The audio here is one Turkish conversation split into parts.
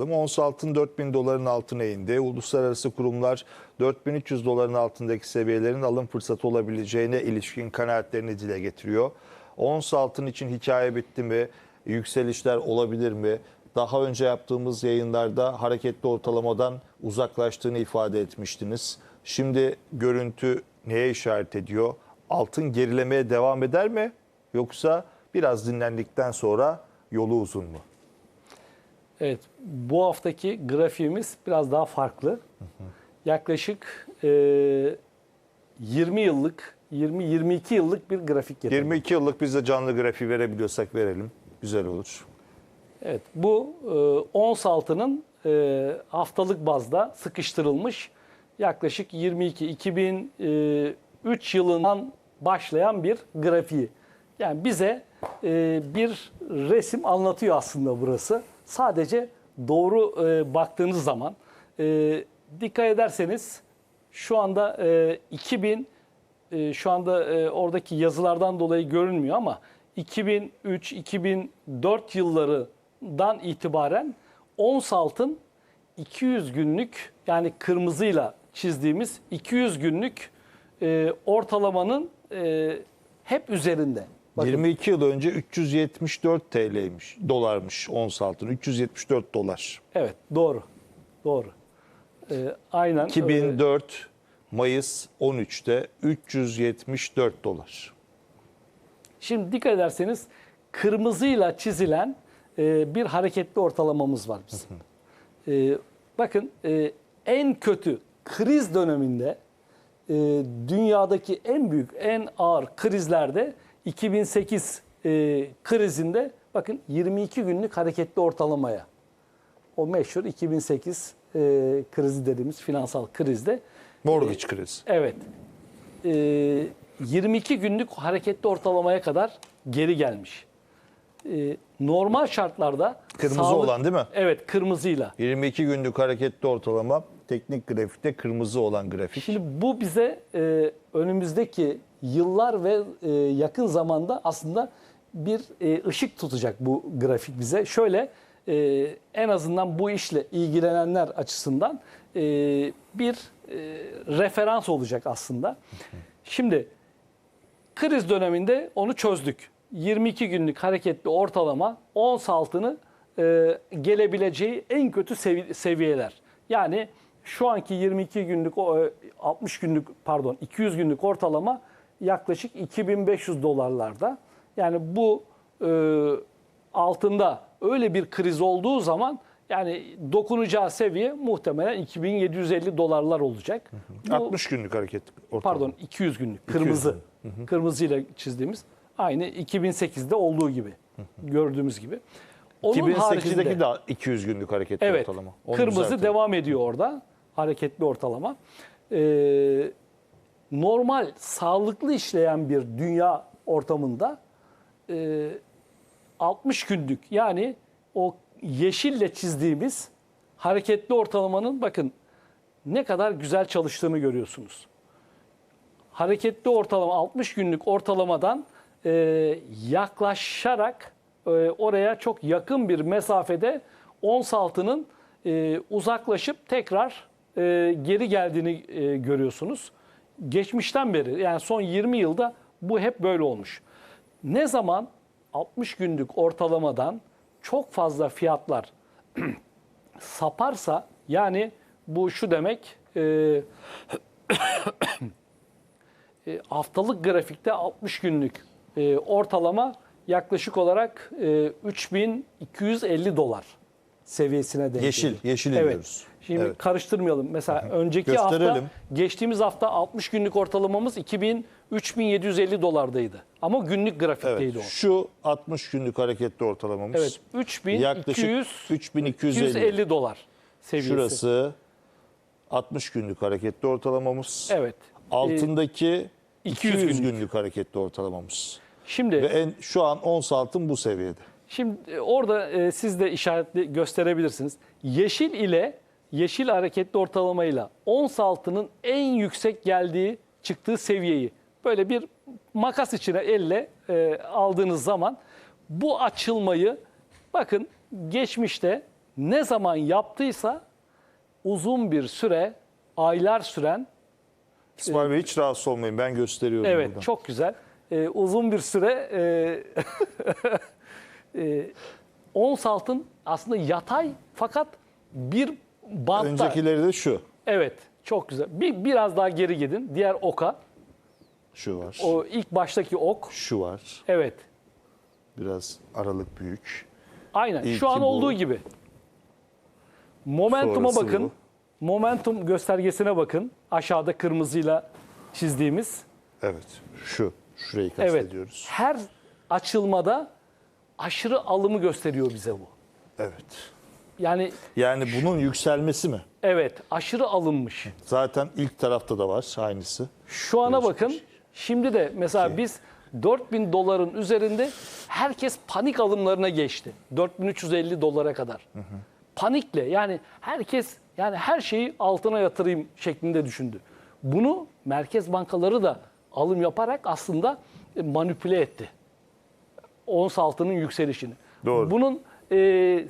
Ons altın 4000 doların altına indi. Uluslararası kurumlar 4300 doların altındaki seviyelerin alım fırsatı olabileceğine ilişkin kanaatlerini dile getiriyor. Ons altın için hikaye bitti mi? Yükselişler olabilir mi? Daha önce yaptığımız yayınlarda hareketli ortalamadan uzaklaştığını ifade etmiştiniz. Şimdi görüntü neye işaret ediyor? Altın gerilemeye devam eder mi? Yoksa biraz dinlendikten sonra yolu uzun mu? Evet, bu haftaki grafiğimiz biraz daha farklı. Yaklaşık e, 20 yıllık, 20-22 yıllık bir grafik getirdim. 22 yıllık biz de canlı grafiği verebiliyorsak verelim. Güzel olur. Evet, bu e, ons altının e, haftalık bazda sıkıştırılmış yaklaşık 22 2003 yılından başlayan bir grafiği. Yani bize e, bir resim anlatıyor aslında burası. Sadece doğru e, baktığınız zaman e, dikkat ederseniz şu anda e, 2000 e, şu anda e, oradaki yazılardan dolayı görünmüyor ama 2003-2004 yıllarından itibaren ons altın 200 günlük yani kırmızıyla çizdiğimiz 200 günlük e, ortalamanın e, hep üzerinde. Bakın, 22 yıl önce 374 TL'ymiş, dolarmış ons altın. 374 dolar. Evet doğru. Doğru. E, aynen. öyle. 2004 Mayıs 13'te 374 dolar. Şimdi dikkat ederseniz kırmızıyla çizilen e, bir hareketli ortalamamız var bizim. E, bakın e, en kötü kriz döneminde e, dünyadaki en büyük, en ağır krizlerde 2008 e, krizinde bakın 22 günlük hareketli ortalamaya o meşhur 2008 e, krizi dediğimiz finansal krizde Mortgage krizi. Evet. Ee, 22 günlük hareketli ortalamaya kadar geri gelmiş. Ee, normal şartlarda Kırmızı sağlık- olan değil mi? Evet, kırmızıyla. 22 günlük hareketli ortalama teknik grafikte kırmızı olan grafik. Şimdi bu bize e, önümüzdeki yıllar ve e, yakın zamanda aslında bir e, ışık tutacak bu grafik bize. Şöyle e, en azından bu işle ilgilenenler açısından e, bir e, referans olacak aslında. Şimdi kriz döneminde onu çözdük. 22 günlük hareketli ortalama ons altını e, gelebileceği en kötü sevi- seviyeler. Yani şu anki 22 günlük o, e, 60 günlük pardon 200 günlük ortalama yaklaşık 2500 dolarlarda. Yani bu e, altında öyle bir kriz olduğu zaman yani dokunacağı seviye muhtemelen 2750 dolarlar olacak. Bu- 60 günlük hareket ortalama. Pardon 200 günlük kırmızı. Kırmızıyla çizdiğimiz aynı 2008'de olduğu gibi gördüğümüz gibi. Onun 2008'deki haricinde de 200 günlük hareketli evet ortalama. Onu kırmızı düzeltelim. devam ediyor orada hareketli ortalama. Ee, normal sağlıklı işleyen bir dünya ortamında e, 60 günlük yani o yeşille çizdiğimiz hareketli ortalamanın bakın ne kadar güzel çalıştığını görüyorsunuz. Hareketli ortalama 60 günlük ortalamadan e, yaklaşarak e, oraya çok yakın bir mesafede ons altının e, uzaklaşıp tekrar e, geri geldiğini e, görüyorsunuz. Geçmişten beri yani son 20 yılda bu hep böyle olmuş. Ne zaman 60 günlük ortalamadan çok fazla fiyatlar saparsa yani bu şu demek e, e, haftalık grafikte 60 günlük e, ortalama yaklaşık olarak e, 3250 dolar seviyesine denk Yeşil, geliyor. yeşil evet. ediyoruz. Şimdi Evet. karıştırmayalım. Mesela önceki hafta Gösterelim. geçtiğimiz hafta 60 günlük ortalamamız 2000 3750 dolardaydı. Ama günlük grafikteydi Evet, o. şu 60 günlük hareketli ortalamamız. Evet. 3200 Yaklaşık 3250. 250 dolar seviyesi. Şurası 60 günlük hareketli ortalamamız. Evet. Altındaki 200, 200 günlük. günlük hareketli ortalamamız. Şimdi Ve en, şu an ons altın bu seviyede. Şimdi e, orada e, siz de işaretli gösterebilirsiniz. Yeşil ile yeşil hareketli ortalamayla ons altının en yüksek geldiği çıktığı seviyeyi böyle bir makas içine elle e, aldığınız zaman bu açılmayı bakın geçmişte ne zaman yaptıysa uzun bir süre, aylar süren İsmail Bey hiç rahatsız olmayın ben gösteriyorum Evet, buradan. çok güzel. Ee, uzun bir süre e, e, ons altın aslında yatay fakat bir bantta. Öncekileri de şu. Evet, çok güzel. Bir biraz daha geri gidin. Diğer oka. Şu var. O ilk baştaki ok. Şu var. Evet. Biraz aralık büyük. Aynen. İlki Şu an bu. olduğu gibi. Momentum'a Sonrası bakın. bu. Momentum göstergesine bakın. Aşağıda kırmızıyla çizdiğimiz. Evet. Şu. Şurayı Evet. kastediyoruz. Her açılmada aşırı alımı gösteriyor bize bu. Evet. Yani Yani bunun yükselmesi mi? evet aşırı alınmış. Zaten ilk tarafta da var aynısı. Şu ana bakın. Şimdi de mesela Şey. biz 4000 doların üzerinde herkes panik alımlarına geçti. 4350 dolara kadar. Panikle yani herkes yani her şeyi altına yatırayım şeklinde düşündü. Bunu merkez bankaları da alım yaparak aslında e, manipüle etti. Ons altının yükselişini. Doğru. Bunun e,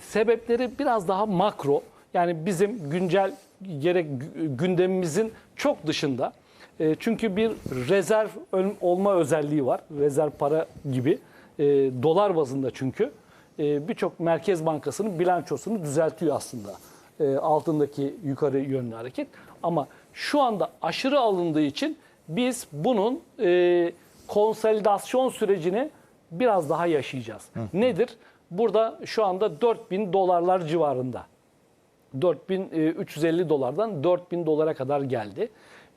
sebepleri biraz daha makro. Yani bizim güncel gerek gü- gündemimizin çok dışında. E, çünkü bir rezerv olma özelliği var. Rezerv para gibi. E, dolar bazında çünkü. E, Birçok merkez bankasının bilançosunu düzeltiyor aslında. E, altındaki yukarı yönlü hareket. Ama şu anda aşırı alındığı için biz bunun e, konsolidasyon sürecini biraz daha yaşayacağız. Nedir? Burada şu anda 4000 dolarlar civarında. 4350 dolardan 4000 dolara kadar geldi.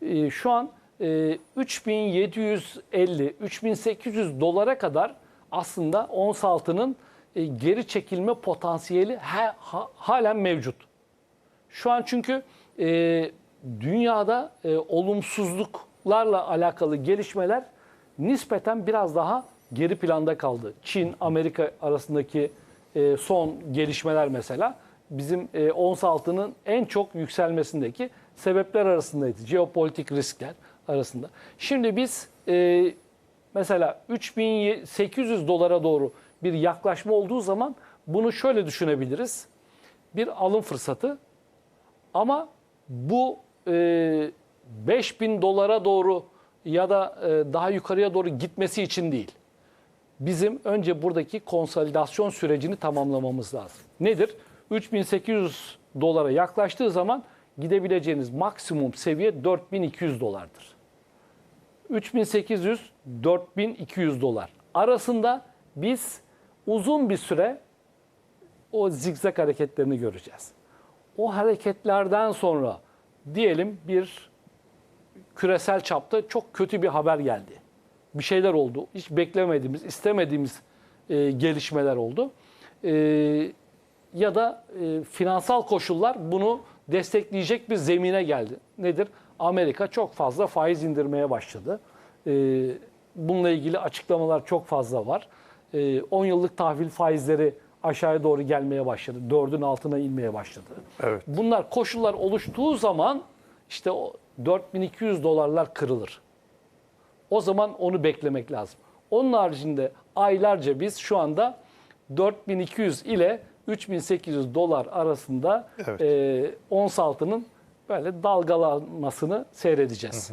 E, Şu an e, 3750 3800 dolara kadar aslında ons altının e, geri çekilme potansiyeli ha- halen mevcut. Şu an çünkü e, dünyada e, olumsuzluklarla alakalı gelişmeler nispeten biraz daha geri planda kaldı. Çin, Amerika arasındaki e, son gelişmeler mesela bizim e, ons altının en çok yükselmesindeki sebepler arasındaydı. Jeopolitik riskler arasında. Şimdi biz e, mesela 3800 dolara doğru bir yaklaşma olduğu zaman bunu şöyle düşünebiliriz. Bir alım fırsatı ama bu e, 5000 dolara doğru ya da e, daha yukarıya doğru gitmesi için değil. Bizim önce buradaki konsolidasyon sürecini tamamlamamız lazım. Nedir? 3800 dolara yaklaştığı zaman gidebileceğiniz maksimum seviye 4200 dolardır. 3800 4200 dolar arasında biz uzun bir süre o zigzag hareketlerini göreceğiz. O hareketlerden sonra diyelim bir küresel çapta çok kötü bir haber geldi. Bir şeyler oldu. Hiç beklemediğimiz, istemediğimiz e, gelişmeler oldu. E, ya da e, finansal koşullar bunu destekleyecek bir zemine geldi. Nedir? Amerika çok fazla faiz indirmeye başladı. E, bununla ilgili açıklamalar çok fazla var. E, 10 yıllık tahvil faizleri aşağıya doğru gelmeye başladı. 4'ün altına inmeye başladı. Evet. Bunlar koşullar oluştuğu zaman işte o 4200 dolarlar kırılır. O zaman onu beklemek lazım. Onun haricinde aylarca biz şu anda 4200 ile 3800 dolar arasında Evet. e, ons altının böyle dalgalanmasını seyredeceğiz.